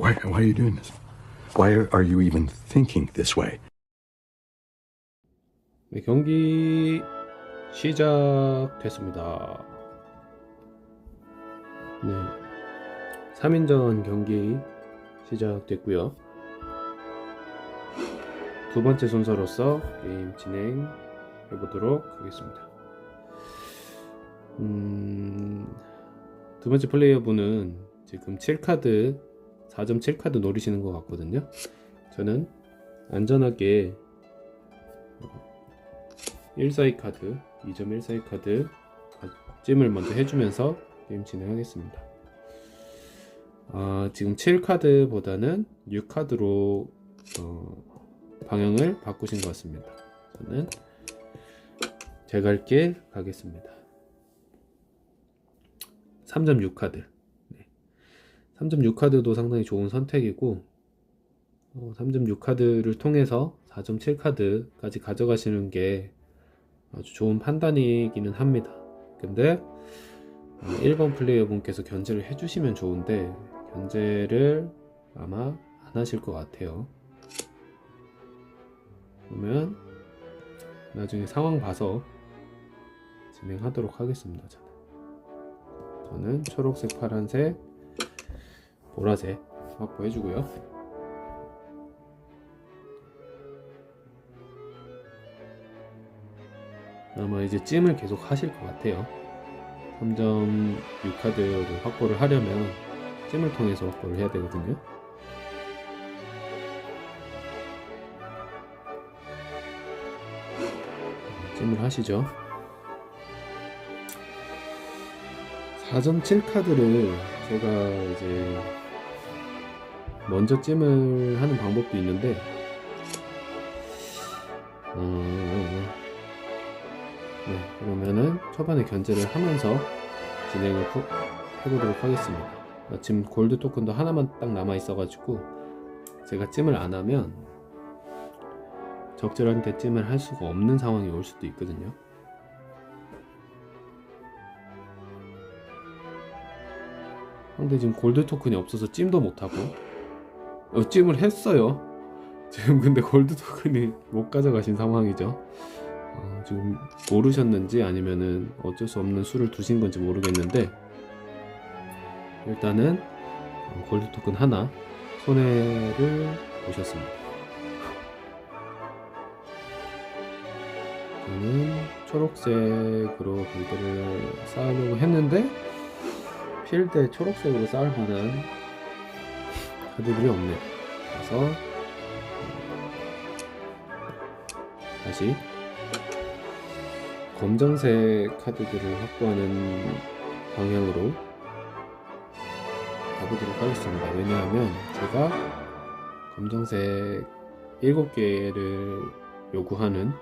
Why, why are you doing this? Why are, you even thinking this way? 네, 경기 시작됐습니다. 네. 3인전 경기 시작됐고요. 두 번째 순서로서 게임 진행해 보도록 하겠습니다. 음, 두 번째 플레이어분은 지금 7카드, 4.7 카드 노리시는 것 같거든요. 저는 안전하게 142 카드, 2.142 카드 찜을 먼저 해주면서 게임 진행하겠습니다. 아, 지금 7카드 보다는 6카드로 어, 방향을 바꾸신 것 같습니다. 저는 할게 가겠습니다. 3.6 카드. 네. 3.6 카드도 상당히 좋은 선택이고 어, 3.6 카드를 통해서 4.7 카드까지 가져가시는 게 아주 좋은 판단이기는 합니다. 근데 어, 1번 플레이어 분께서 견제를 해주시면 좋은데 견제를 아마 안 하실 것 같아요. 그러면 나중에 상황 봐서 진행하도록 하겠습니다. 저는, 저는 초록색, 파란색, 보라색 확보해주고요. 아마 이제 찜을 계속 하실 것 같아요. 3.6 카드를 확보를 하려면 찜을 통해서 확보를 해야 되거든요. 찜을 하시죠. 4.7 카드를 제가 이제 먼저 찜을 하는 방법도 있는데, 어, 네, 그러면은 초반에 견제를 하면서 진행을 후- 해보도록 하겠습니다. 지금 골드 토큰도 하나만 딱 남아 있어 가지고 제가 찜을 안 하면 적절한테 찜을 할 수가 없는 상황이 올 수도 있거든요. 근데 지금 골드 토큰이 없어서 찜도 못하고 어, 찜을 했어요. 지금 근데 골드 토큰이 못 가져가신 상황이죠. 어, 지금 모르셨는지 아니면은 어쩔 수 없는 수를 두신 건지 모르겠는데 일단은 어, 골드 토큰 하나 손해를 보셨습니다. 저는 초록색으로 빌드를 쌓으려고 했는데 필드에 초록색으로 쌓을 만한 카드들이 없네요. 그래서 음, 다시 검정색 카드들을 확보하는 방향으로 가보도록 하겠습니다. 왜냐하면 제가 검정색 7개를 요구하는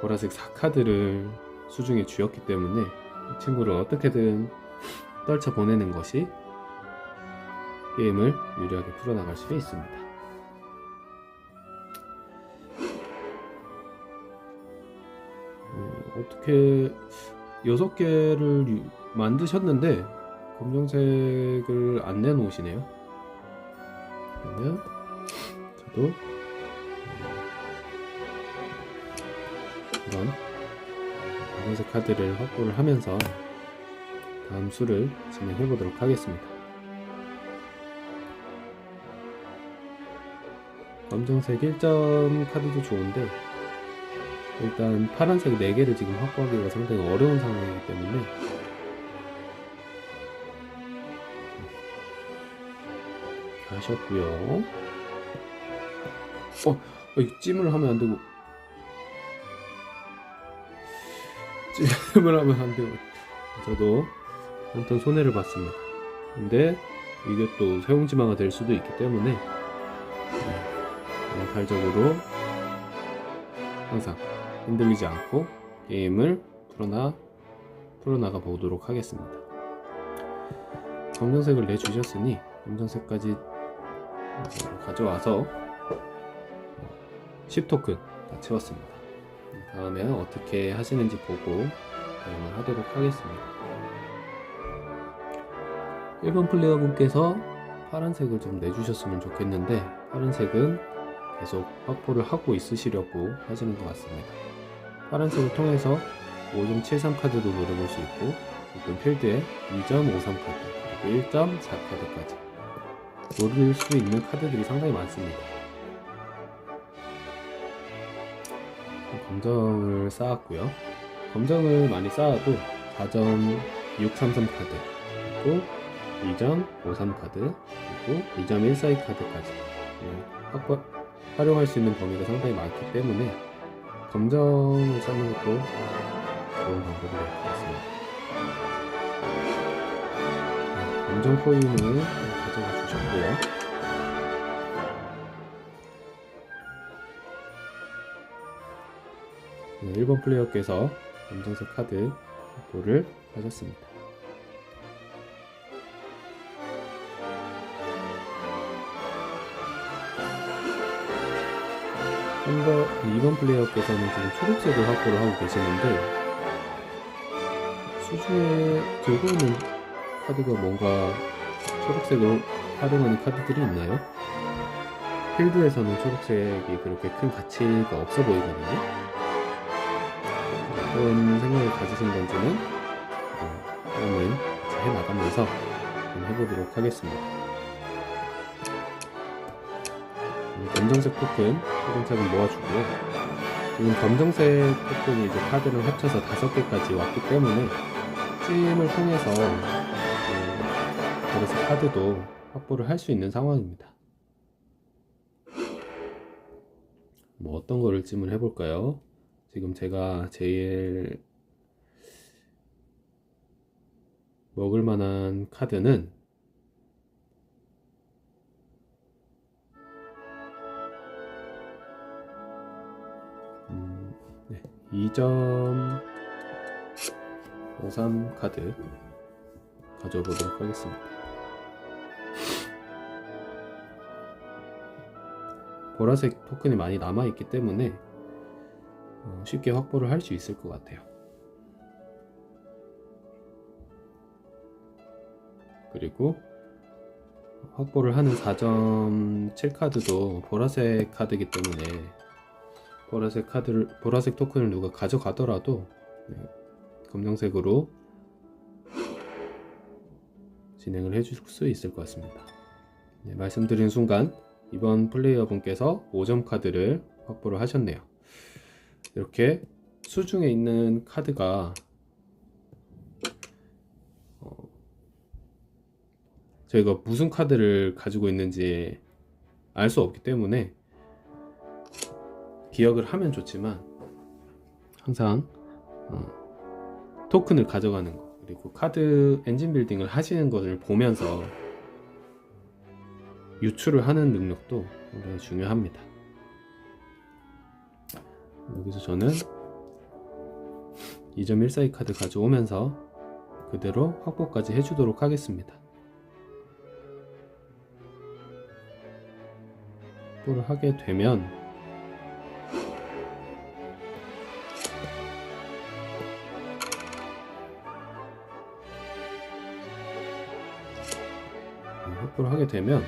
보라색 4카드를 수중에 쥐었기 때문에 이 친구를 어떻게든 떨쳐 보내는 것이 게임을 유리하게 풀어나갈 수 있습니다. 음, 어떻게 여섯 개를 만드셨는데 검정색을 안 내놓으시네요. 그러면 저도 음, 이런 검은색 카드를 확보를 하면서 다음 수를 진행해 보도록 하겠습니다. 검정색 1점 카드도 좋은데 일단 파란색 4개를 지금 확보하기가 상당히 어려운 상황이기 때문에 하셨고요. 어, 어, 이 찜을 하면 안 되고 찜을 하면 안 되고 저도 한턴 손해를 봤습니다. 근데 이게 또 사용지마가 될 수도 있기 때문에 네, 멘탈적으로 항상 흔들리지 않고 게임을 풀어나 풀어나가 보도록 하겠습니다. 검정색을 내주셨으니 검정색까지 어, 가져와서 10토큰 다 채웠습니다. 다음에 어떻게 하시는지 보고 대응을 하도록 하겠습니다. 1번 플레이어 분께서 파란색을 좀 내주셨으면 좋겠는데 파란색은 계속 확보를 하고 있으시려고 하시는 것 같습니다. 파란색을 통해서 5.73 카드도 노려볼 수 있고 지금 필드에 2.53 카드 그리고 1.4 카드까지 노릴 수 있는 카드들이 상당히 많습니다. 검정을 쌓았고요. 검정을 많이 쌓아도 4.633 카드 그리고 2.53 카드 그리고 2.142 카드까지 네, 확보, 활용할 수 있는 범위가 상당히 많기 때문에 검정을 쌓는 것도 좋은 방법이 될것 같습니다. 네, 검정 코인을 가져가 주셨고요. 네, 1번 플레이어께서 검정색 카드 확보를 하셨습니다. 한번 2번 플레이어께서는 지금 초록색을 확보를 하고 계시는데 수중에 들고 있는 카드가 뭔가 초록색을 활용하는 카드들이 있나요? 필드에서는 초록색이 그렇게 큰 가치가 없어 보이거든요. 어떤 생각을 가지신 건지는 어, 다음은 같이 해나가면서 좀 해보도록 하겠습니다. 음, 검정색 토큰 차근차근 모아주고요. 지금 검정색 토큰이 이제 카드를 합쳐서 다섯 개까지 왔기 때문에 찜을 통해서 그 그래서 카드도 확보를 할 수 있는 상황입니다. 뭐 어떤 거를 찜을 해볼까요? 지금 제가 제일 먹을 만한 카드는 네, 2.53 카드 가져보도록 하겠습니다. 보라색 토큰이 많이 남아있기 때문에 어, 쉽게 확보를 할 수 있을 것 같아요. 그리고 확보를 하는 4.7 카드도 보라색 카드이기 때문에 보라색 카드를 보라색 토큰을 누가 가져가더라도 네, 검정색으로 진행을 해줄 수 있을 것 같습니다. 네, 말씀드린 순간 이번 플레이어 분께서 5점 카드를 확보를 하셨네요. 이렇게 수중에 있는 카드가 어, 저희가 무슨 카드를 가지고 있는지 알 수 없기 때문에 기억을 하면 좋지만 항상 어, 토큰을 가져가는 거 그리고 카드 엔진 빌딩을 하시는 것을 보면서 유출을 하는 능력도 굉장히 중요합니다. 여기서 저는 2.142 카드 가져오면서 그대로 확보까지 해주도록 하겠습니다. 확보를 하게 되면 확보를 하게 되면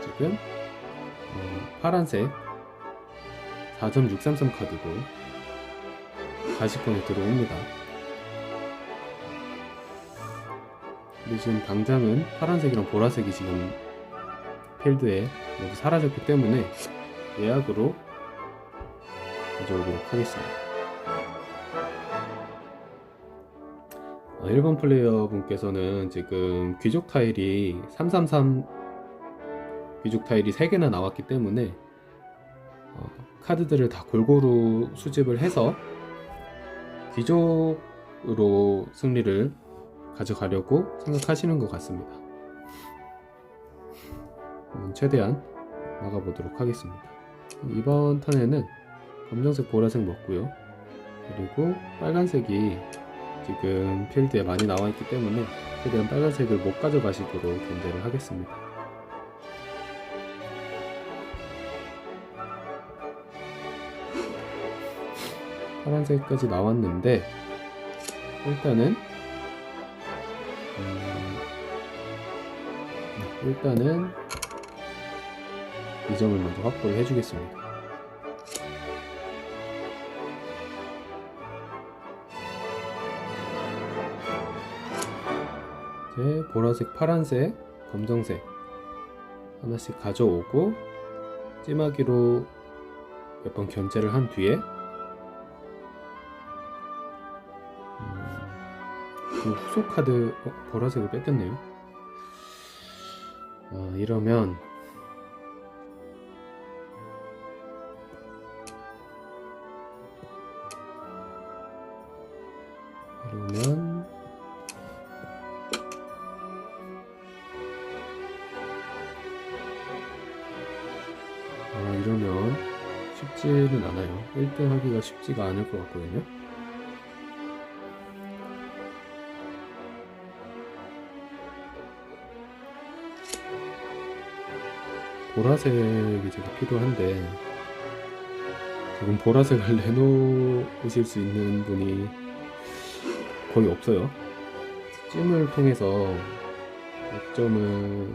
지금 어, 파란색 4.633 카드도 40번에 들어옵니다. 근데 지금 당장은 파란색이랑 보라색이 지금 필드에 사라졌기 때문에 예약으로 가져오도록 하겠습니다. 1번 플레이어 분께서는 지금 귀족 타일이 333 귀족 타일이 3개나 나왔기 때문에 어, 카드들을 다 골고루 수집을 해서 귀족으로 승리를 가져가려고 생각하시는 것 같습니다. 음, 최대한 막아보도록 하겠습니다. 이번 턴에는 검정색, 보라색 먹고요. 그리고 빨간색이 지금 필드에 많이 나와 있기 때문에 최대한 빨간색을 못 가져가시도록 견제를 하겠습니다. 파란색까지 나왔는데 일단은 음, 일단은 이 점을 먼저 확보를 해주겠습니다. 이제 보라색, 파란색, 검정색 하나씩 가져오고 찜하기로 몇 번 견제를 한 뒤에 음, 그 후속 카드 어, 보라색을 뺏겼네요. 아, 이러면 이러면 아 이러면 쉽지는 않아요. 1등 하기가 쉽지가 않을 것 같거든요. 보라색이 제가 필요한데 지금 보라색을 내놓으실 수 있는 분이 거의 없어요. 찜을 통해서 5점을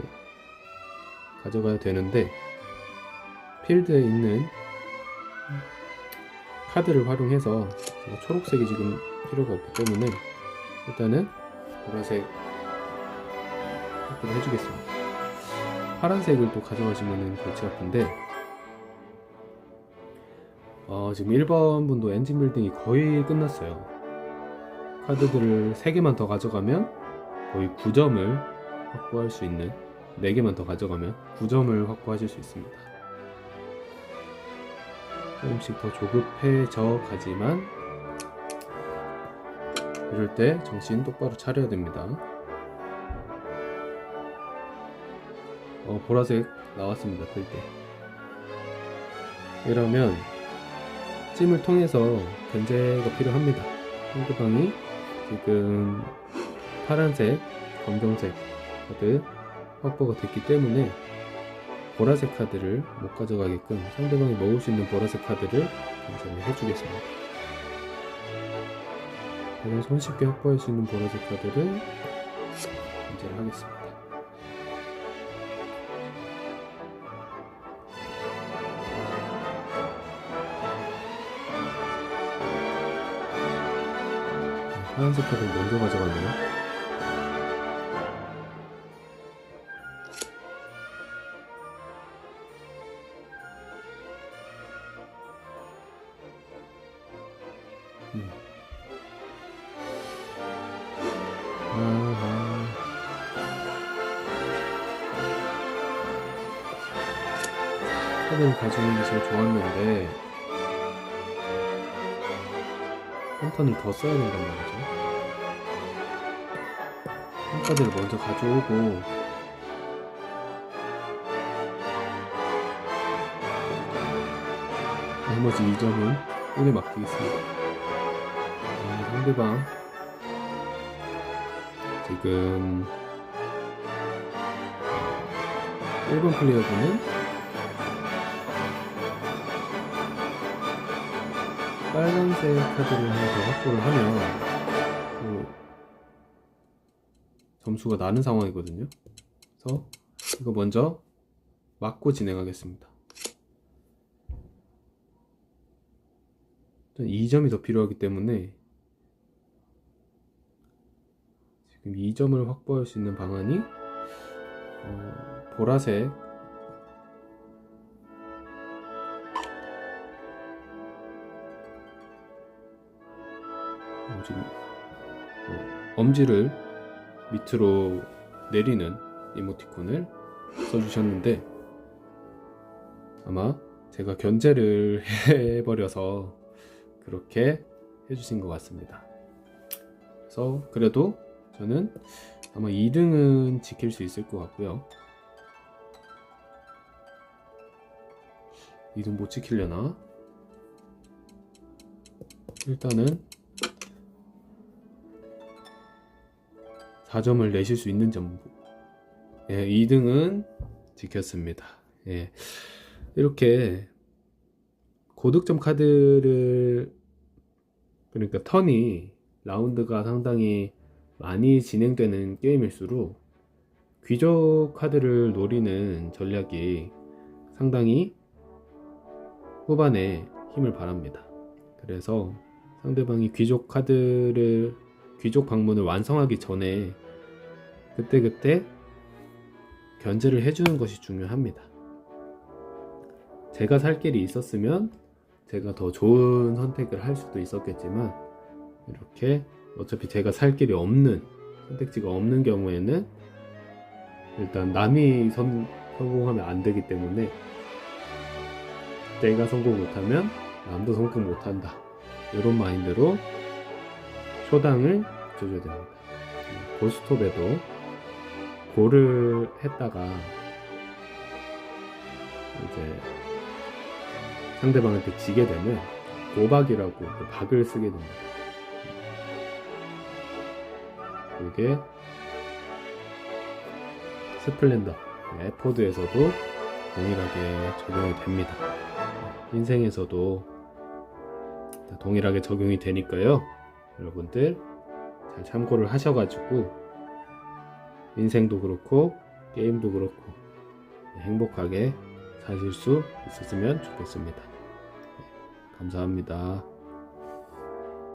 가져가야 되는데 필드에 있는 카드를 활용해서 제가 초록색이 지금 필요가 없기 때문에 일단은 보라색 확보를 해주겠습니다. 파란색을 또 가져가시면 골치 아픈데 어, 지금 1번 분도 엔진 빌딩이 거의 끝났어요. 카드들을 3개만 더 가져가면 거의 9점을 확보할 수 있는 4개만 더 가져가면 9점을 확보하실 수 있습니다. 조금씩 더 조급해져 가지만 이럴 때 정신 똑바로 차려야 됩니다. 어, 보라색 나왔습니다. 필 때. 이러면 찜을 통해서 견제가 필요합니다. 상대방이 지금 파란색, 검정색 카드 확보가 됐기 때문에 보라색 카드를 못 가져가게끔 상대방이 먹을 수 있는 보라색 카드를 견제를 해주겠습니다. 이런 손쉽게 확보할 수 있는 보라색 카드를 견제를 하겠습니다. 파란색 카드 먼저 가져가네요. 카드를 가져오는 게 제일 좋았는데 한 턴을 더 써야 된단 말이죠. 한 카드를 먼저 가져오고 나머지 2점은 운에 맡기겠습니다. 아, 상대방 지금 1번 플레이어분은 빨간색 카드를 하나 더 확보를 하면 그 점수가 나는 상황이거든요. 그래서 이거 먼저 맞고 진행하겠습니다. 일단 2점이 더 필요하기 때문에 지금 2점을 확보할 수 있는 방안이 어, 보라색 지금 어, 엄지를 밑으로 내리는 이모티콘을 써주셨는데 아마 제가 견제를 해버려서 그렇게 해주신 것 같습니다. 그래서 그래도 저는 아마 2등은 지킬 수 있을 것 같고요. 2등 못 지키려나? 일단은 4점을 내실 수 있는 점. 예, 2등은 지켰습니다. 예. 이렇게 고득점 카드를 그러니까 턴이 라운드가 상당히 많이 진행되는 게임일수록 귀족 카드를 노리는 전략이 상당히 후반에 힘을 발합니다. 그래서 상대방이 귀족 카드를 귀족 방문을 완성하기 전에 그때그때 견제를 해주는 것이 중요합니다. 제가 살 길이 있었으면 제가 더 좋은 선택을 할 수도 있었겠지만 이렇게 어차피 제가 살 길이 없는 선택지가 없는 경우에는 일단 남이 선, 성공하면 안 되기 때문에 내가 성공 못하면 남도 성공 못한다 이런 마인드로 초당을 줘줘야 됩니다 고스톱에도 고를 했다가 이제 상대방한테 지게 되면 고박이라고 그 박을 쓰게 됩니다. 이게 스플렌더 에포드에서도 동일하게 적용이 됩니다. 인생에서도 동일하게 적용이 되니까요. 여러분들 잘 참고를 하셔가지고 인생도 그렇고 게임도 그렇고 행복하게 사실 수 있었으면 좋겠습니다. 감사합니다.